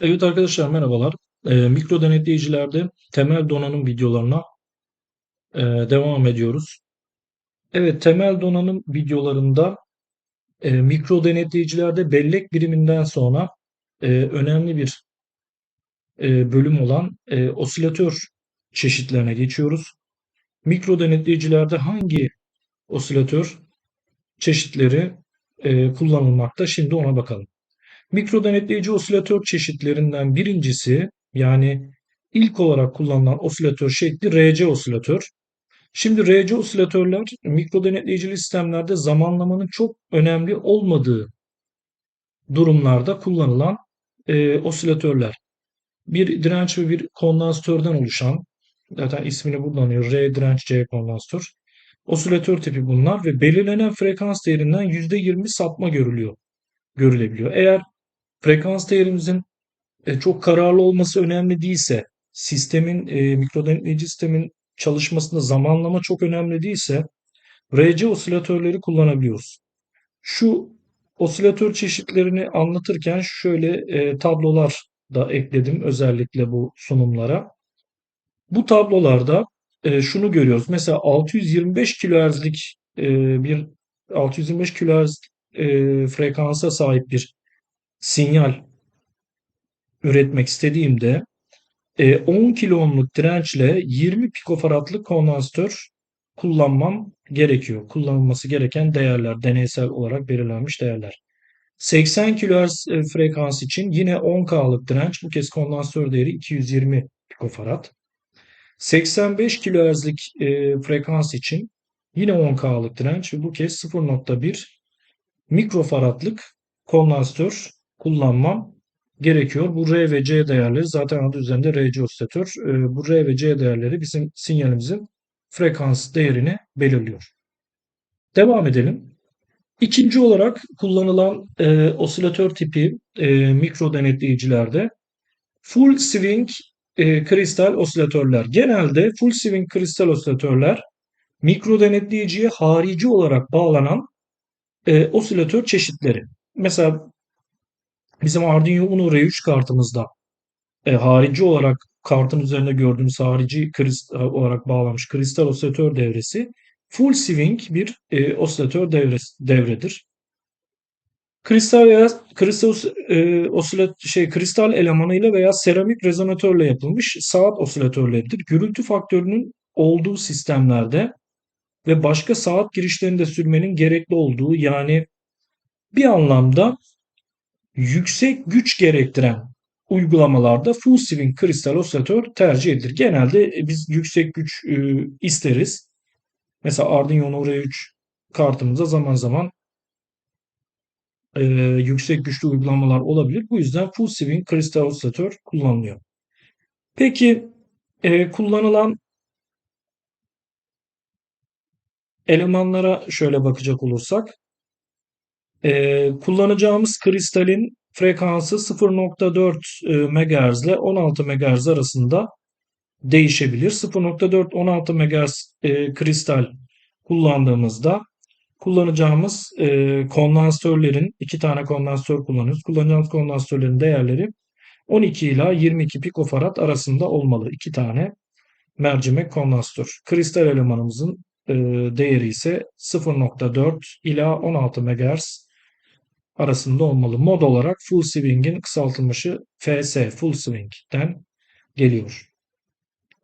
Evet arkadaşlar merhabalar. Ee, mikro denetleyicilerde temel donanım videolarına e, devam ediyoruz. Evet temel donanım videolarında e, mikro denetleyicilerde bellek biriminden sonra e, önemli bir e, bölüm olan e, osilatör çeşitlerine geçiyoruz. Mikro denetleyicilerde hangi osilatör çeşitleri e, kullanılmakta? Şimdi ona bakalım. Mikro denetleyici osilatör çeşitlerinden birincisi yani ilk olarak kullanılan osilatör şekli RC osilatör. Şimdi RC osilatörler mikro denetleyicili sistemlerde zamanlamanın çok önemli olmadığı durumlarda kullanılan e, osilatörler. Bir direnç ve bir kondansatörden oluşan, zaten ismini buradan alıyor, R direnç C kondansatör. Osilatör tipi bunlar ve belirlenen frekans değerinden %20 sapma görülüyor, görülebiliyor. Eğer frekans değerimizin e, çok kararlı olması önemli değilse, sistemin, e, sistemin çalışmasında zamanlama çok önemli değilse RC osilatörleri kullanabiliyoruz. Şu osilatör çeşitlerini anlatırken şöyle e, tablolar da ekledim özellikle bu sunumlara. Bu tablolarda e, şunu görüyoruz. Mesela 625 kHz'lik e, bir 625 kHz e, frekansa sahip bir sinyal üretmek istediğimde 10 kilo ohmluk dirençle 20 pikofaradlık kondansatör kullanmam gerekiyor. Kullanılması gereken değerler, deneysel olarak belirlenmiş değerler. 80 kHz frekans için yine 10K'lık direnç, bu kez kondansatör değeri 220 pikofarad. 85 kHz'lik frekans için yine 10K'lık direnç ve bu kez 0.1 mikrofaradlık kondansatör kullanmam gerekiyor. Bu R ve C değerleri zaten adı üzerinde RC osilatör. Ee, bu R ve C değerleri bizim sinyalimizin frekans değerini belirliyor. Devam edelim. İkinci olarak kullanılan e, osilatör tipi e, mikro denetleyicilerde full swing e, kristal osilatörler. Genelde full swing kristal osilatörler mikro denetleyiciye harici olarak bağlanan e, osilatör çeşitleri. Mesela Bizim Arduino Uno R3 kartımızda e, harici olarak kartın üzerinde gördüğümüz harici kristal olarak bağlanmış kristal osilatör devresi full swing bir e, osilatör devresi, devredir. Kristal veya kristal e, osilat şey kristal elemanıyla veya seramik rezonatörle yapılmış saat osilatörleridir. Gürültü faktörünün olduğu sistemlerde ve başka saat girişlerinde sürmenin gerekli olduğu yani bir anlamda yüksek güç gerektiren uygulamalarda full swing kristal osilatör tercih edilir. Genelde e, biz yüksek güç e, isteriz. Mesela Arduino Uno R3 kartımızda zaman zaman e, yüksek güçlü uygulamalar olabilir. Bu yüzden full swing kristal osilatör kullanılıyor. Peki kullanılan elemanlara şöyle bakacak olursak ee, kullanacağımız kristalin frekansı 0.4 e, MHz ile 16 MHz arasında değişebilir. 0.4-16 MHz e, kristal kullandığımızda kullanacağımız e, kondansatörlerin iki tane kondansatör kullanıyoruz. Kullanacağımız kondansatörlerin değerleri 12 ila 22 pikofarad arasında olmalı. iki tane mercimek kondansatör. Kristal elemanımızın e, değeri ise 0.4 ila 16 MHz arasında olmalı. Mod olarak full swing'in kısaltılmışı FS, full swing'den geliyor.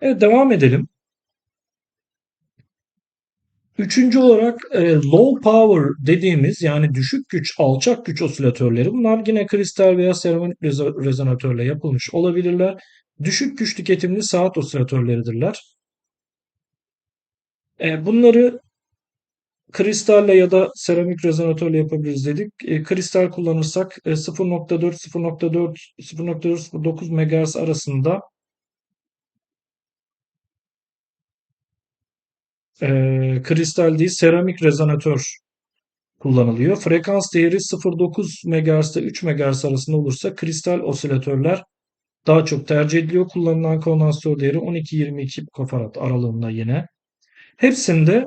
Evet devam edelim. Üçüncü olarak e, low power dediğimiz yani düşük güç, alçak güç osilatörleri. Bunlar yine kristal veya seramik rezonatörle yapılmış olabilirler. Düşük güç tüketimli saat osilatörleridirler. E, bunları kristalle ya da seramik rezonatörle yapabiliriz dedik. E, kristal kullanırsak e, 0.4 0.4 0.409 MHz arasında e, kristal değil seramik rezonatör kullanılıyor. Frekans değeri 0.9 MHz ile 3 MHz arasında olursa kristal osilatörler daha çok tercih ediliyor. Kullanılan kondansatör değeri 12-22 kofarad aralığında yine. Hepsinde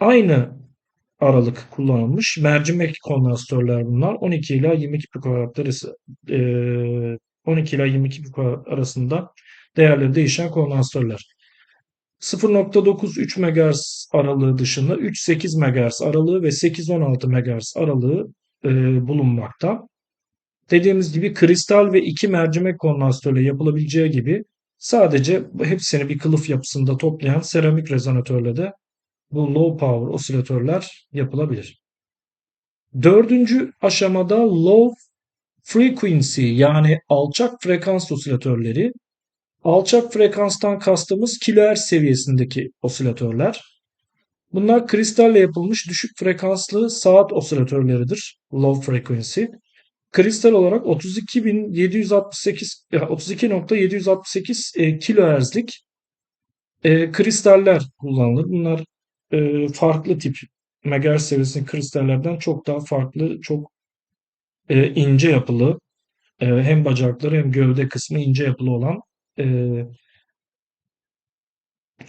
aynı aralık kullanılmış. Mercimek kondansatörler bunlar. 12 ila 22 pikofarad arası e, 12 ila 22 piko arasında değerleri değişen kondansatörler. 0.93 MHz aralığı dışında 3-8 MHz aralığı ve 8-16 MHz aralığı e, bulunmakta. Dediğimiz gibi kristal ve iki mercimek kondansatörle yapılabileceği gibi sadece hepsini bir kılıf yapısında toplayan seramik rezonatörle de bu low power osilatörler yapılabilir. Dördüncü aşamada low frequency yani alçak frekans osilatörleri. Alçak frekanstan kastımız kilohertz seviyesindeki osilatörler. Bunlar kristalle yapılmış düşük frekanslı saat osilatörleridir. Low frequency. Kristal olarak 32.768 32.768 e, kilohertzlik e, kristaller kullanılır. Bunlar e, farklı tip megahertz seviyesindeki kristallerden çok daha farklı, çok e, ince yapılı, e, hem bacakları hem gövde kısmı ince yapılı olan e,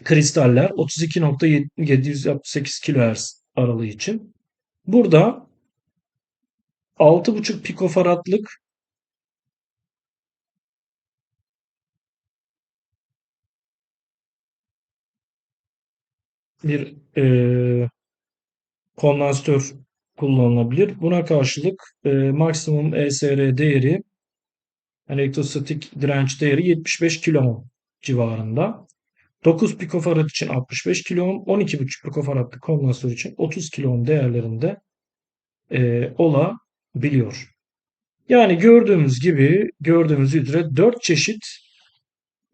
kristaller 32.768 kHz aralığı için. Burada 6.5 pikofaradlık bir e, kondansatör kullanılabilir. Buna karşılık e, maksimum ESR değeri elektrostatik direnç değeri 75 kilo civarında. 9 pikofarad için 65 kilo ohm, 12,5 pikofaradlık kondansatör için 30 kilo ohm değerlerinde e, olabiliyor. Yani gördüğümüz gibi, gördüğümüz üzere 4 çeşit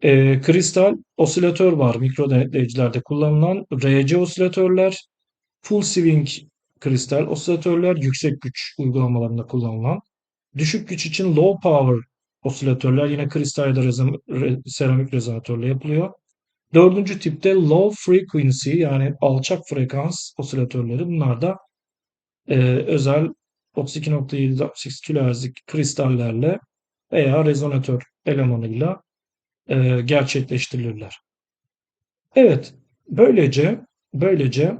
e, kristal osilatör var mikro denetleyicilerde kullanılan RC osilatörler, full swing kristal osilatörler, yüksek güç uygulamalarında kullanılan, düşük güç için low power osilatörler yine kristal ya da rezon, re, seramik rezonatörle yapılıyor. Dördüncü tipte low frequency yani alçak frekans osilatörleri. Bunlar da e, özel 32.768 kHz'lik kristallerle veya rezonatör elemanıyla e, gerçekleştirilirler. Evet, böylece böylece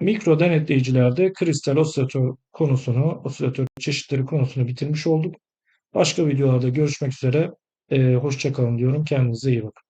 mikro denetleyicilerde kristal osilatör konusunu, osilatör çeşitleri konusunu bitirmiş olduk. Başka videolarda görüşmek üzere. E, hoşça kalın diyorum. Kendinize iyi bakın.